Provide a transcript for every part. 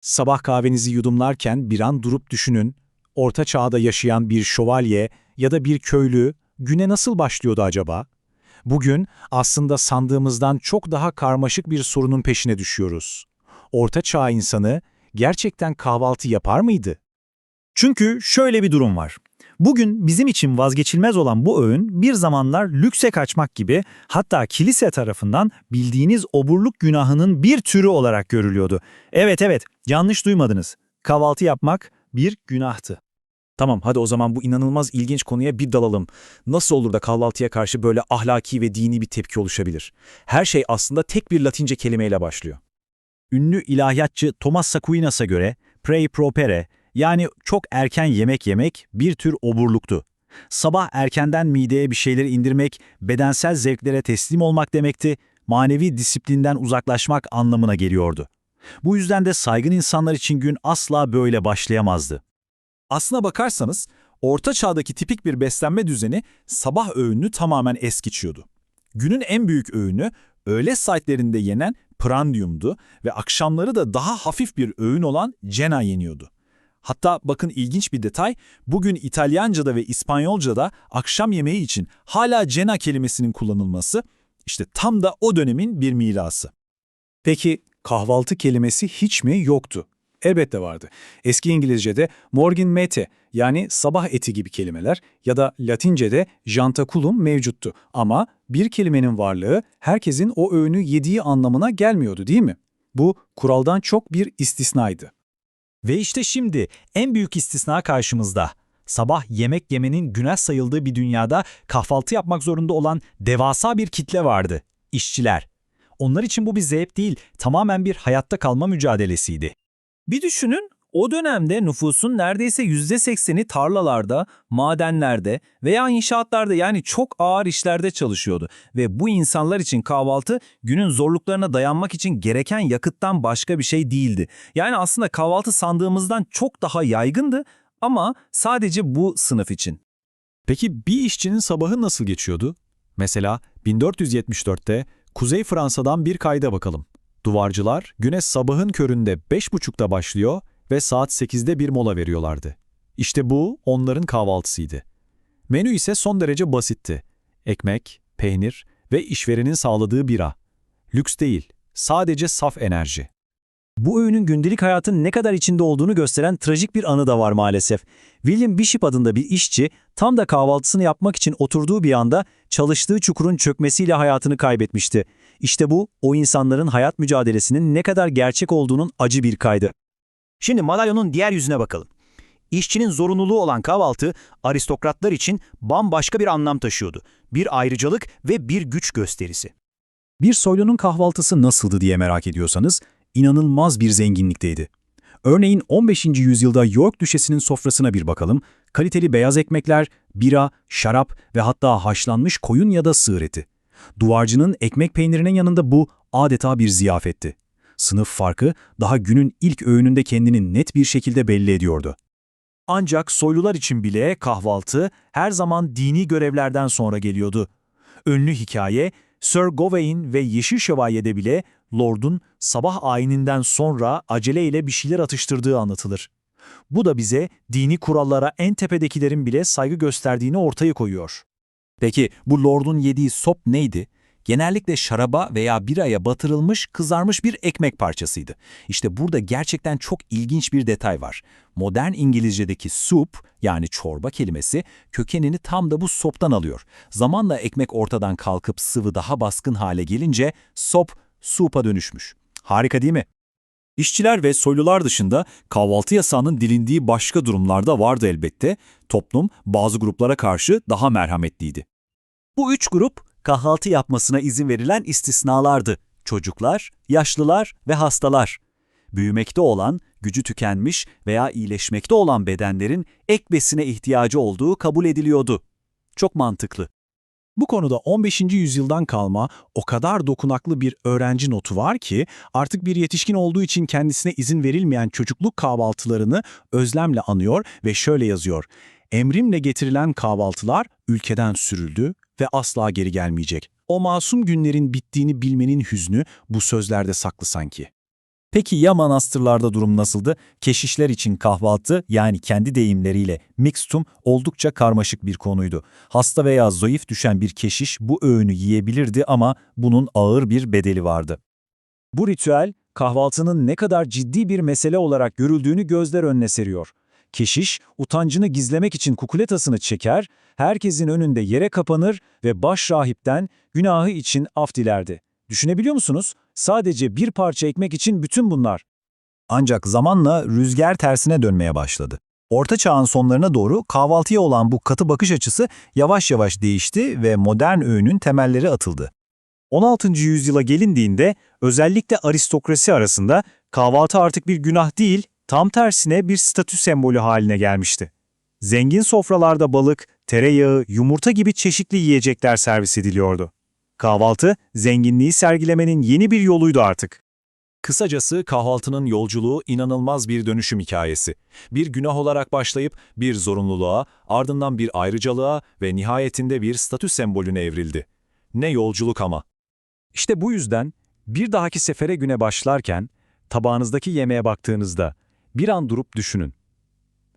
Sabah kahvenizi yudumlarken bir an durup düşünün, orta çağda yaşayan bir şövalye ya da bir köylü güne nasıl başlıyordu acaba? Bugün aslında sandığımızdan çok daha karmaşık bir sorunun peşine düşüyoruz. Orta çağ insanı gerçekten kahvaltı yapar mıydı? Çünkü şöyle bir durum var. Bugün bizim için vazgeçilmez olan bu öğün bir zamanlar lükse kaçmak gibi hatta kilise tarafından bildiğiniz oburluk günahının bir türü olarak görülüyordu. Evet evet yanlış duymadınız. Kahvaltı yapmak bir günahtı. Tamam hadi o zaman bu inanılmaz ilginç konuya bir dalalım. Nasıl olur da kahvaltıya karşı böyle ahlaki ve dini bir tepki oluşabilir? Her şey aslında tek bir latince kelimeyle başlıyor. Ünlü ilahiyatçı Thomas Aquinas'a göre prei propere yani çok erken yemek yemek bir tür oburluktu. Sabah erkenden mideye bir şeyleri indirmek, bedensel zevklere teslim olmak demekti, manevi disiplinden uzaklaşmak anlamına geliyordu. Bu yüzden de saygın insanlar için gün asla böyle başlayamazdı. Aslına bakarsanız Orta Çağ'daki tipik bir beslenme düzeni sabah öğününü tamamen es geçiyordu. Günün en büyük öğünü öğle saatlerinde yenen prandiumdu ve akşamları da daha hafif bir öğün olan cena yeniyordu. Hatta bakın ilginç bir detay, bugün İtalyanca'da ve İspanyolca'da akşam yemeği için hala cena kelimesinin kullanılması, işte tam da o dönemin bir mirası. Peki kahvaltı kelimesi hiç mi yoktu? Elbette vardı. Eski İngilizce'de morgen mete yani sabah eti gibi kelimeler ya da Latince'de jantaculum mevcuttu. Ama bir kelimenin varlığı herkesin o öğünü yediği anlamına gelmiyordu değil mi? Bu kuraldan çok bir istisnaydı. Ve işte şimdi en büyük istisna karşımızda. Sabah yemek yemenin günah sayıldığı bir dünyada kahvaltı yapmak zorunda olan devasa bir kitle vardı. İşçiler. Onlar için bu bir zevk değil, tamamen bir hayatta kalma mücadelesiydi. Bir düşünün, o dönemde nüfusun neredeyse %80'i tarlalarda, madenlerde veya inşaatlarda yani çok ağır işlerde çalışıyordu. Ve bu insanlar için kahvaltı günün zorluklarına dayanmak için gereken yakıttan başka bir şey değildi. Yani aslında kahvaltı sandığımızdan çok daha yaygındı ama sadece bu sınıf için. Peki bir işçinin sabahı nasıl geçiyordu? Mesela 1474'te Kuzey Fransa'dan bir kayda bakalım. Duvarcılar güne sabahın köründe 5.30'da başlıyor ve saat 8'de bir mola veriyorlardı. İşte bu onların kahvaltısıydı. Menü ise son derece basitti. Ekmek, peynir ve işverenin sağladığı bira. Lüks değil, sadece saf enerji. Bu öğünün gündelik hayatın ne kadar içinde olduğunu gösteren trajik bir anı da var maalesef. William Bishop adında bir işçi tam da kahvaltısını yapmak için oturduğu bir anda çalıştığı çukurun çökmesiyle hayatını kaybetmişti. İşte bu o insanların hayat mücadelesinin ne kadar gerçek olduğunun acı bir kaydı. Şimdi madalyonun diğer yüzüne bakalım. İşçinin zorunluluğu olan kahvaltı aristokratlar için bambaşka bir anlam taşıyordu. Bir ayrıcalık ve bir güç gösterisi. Bir soylunun kahvaltısı nasıldı diye merak ediyorsanız, inanılmaz bir zenginlikteydi. Örneğin 15. yüzyılda York Düşesi'nin sofrasına bir bakalım, kaliteli beyaz ekmekler, bira, şarap ve hatta haşlanmış koyun ya da sığır eti. Duvarcının ekmek peynirinin yanında bu adeta bir ziyafetti. Sınıf farkı daha günün ilk öğününde kendini net bir şekilde belli ediyordu. Ancak soylular için bile kahvaltı her zaman dini görevlerden sonra geliyordu. Ünlü hikaye, Sir Gawain ve Yeşil Şövalye'de bile Lord'un sabah ayininden sonra aceleyle bir şeyler atıştırdığı anlatılır. Bu da bize dini kurallara en tepedekilerin bile saygı gösterdiğini ortaya koyuyor. Peki bu lordun yediği sop neydi? Genellikle şaraba veya biraya batırılmış, kızarmış bir ekmek parçasıydı. İşte burada gerçekten çok ilginç bir detay var. Modern İngilizce'deki soup yani çorba kelimesi kökenini tam da bu soptan alıyor. Zamanla ekmek ortadan kalkıp sıvı daha baskın hale gelince sop soup'a dönüşmüş. Harika değil mi? İşçiler ve soylular dışında kahvaltı yasağının dilindiği başka durumlarda vardı elbette. Toplum bazı gruplara karşı daha merhametliydi. Bu üç grup kahvaltı yapmasına izin verilen istisnalardı. Çocuklar, yaşlılar ve hastalar. Büyümekte olan, gücü tükenmiş veya iyileşmekte olan bedenlerin ek besine ihtiyacı olduğu kabul ediliyordu. Çok mantıklı. Bu konuda 15. yüzyıldan kalma o kadar dokunaklı bir öğrenci notu var ki artık bir yetişkin olduğu için kendisine izin verilmeyen çocukluk kahvaltılarını özlemle anıyor ve şöyle yazıyor. Emrimle getirilen kahvaltılar ülkeden sürüldü ve asla geri gelmeyecek. O masum günlerin bittiğini bilmenin hüznü bu sözlerde saklı sanki. Peki ya manastırlarda durum nasıldı? Keşişler için kahvaltı yani kendi deyimleriyle mixtum oldukça karmaşık bir konuydu. Hasta veya zayıf düşen bir keşiş bu öğünü yiyebilirdi ama bunun ağır bir bedeli vardı. Bu ritüel, kahvaltının ne kadar ciddi bir mesele olarak görüldüğünü gözler önüne seriyor. Keşiş, utancını gizlemek için kukuletasını çeker, herkesin önünde yere kapanır ve baş rahipten günahı için af dilerdi. Düşünebiliyor musunuz? Sadece bir parça ekmek için bütün bunlar. Ancak zamanla rüzgar tersine dönmeye başladı. Orta Çağ'ın sonlarına doğru kahvaltıya olan bu katı bakış açısı yavaş yavaş değişti ve modern öğünün temelleri atıldı. 16. yüzyıla gelindiğinde özellikle aristokrasi arasında kahvaltı artık bir günah değil, tam tersine bir statü sembolü haline gelmişti. Zengin sofralarda balık, tereyağı, yumurta gibi çeşitli yiyecekler servis ediliyordu. Kahvaltı, zenginliği sergilemenin yeni bir yoluydu artık. Kısacası kahvaltının yolculuğu inanılmaz bir dönüşüm hikayesi. Bir günah olarak başlayıp bir zorunluluğa, ardından bir ayrıcalığa ve nihayetinde bir statü sembolüne evrildi. Ne yolculuk ama. İşte bu yüzden bir dahaki sefere güne başlarken tabağınızdaki yemeğe baktığınızda bir an durup düşünün.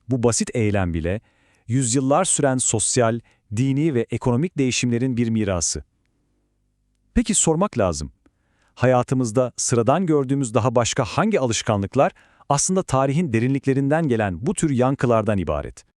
Bu basit eylem bile yüzyıllar süren sosyal, dini ve ekonomik değişimlerin bir mirası. Peki sormak lazım. Hayatımızda sıradan gördüğümüz daha başka hangi alışkanlıklar aslında tarihin derinliklerinden gelen bu tür yankılardan ibaret?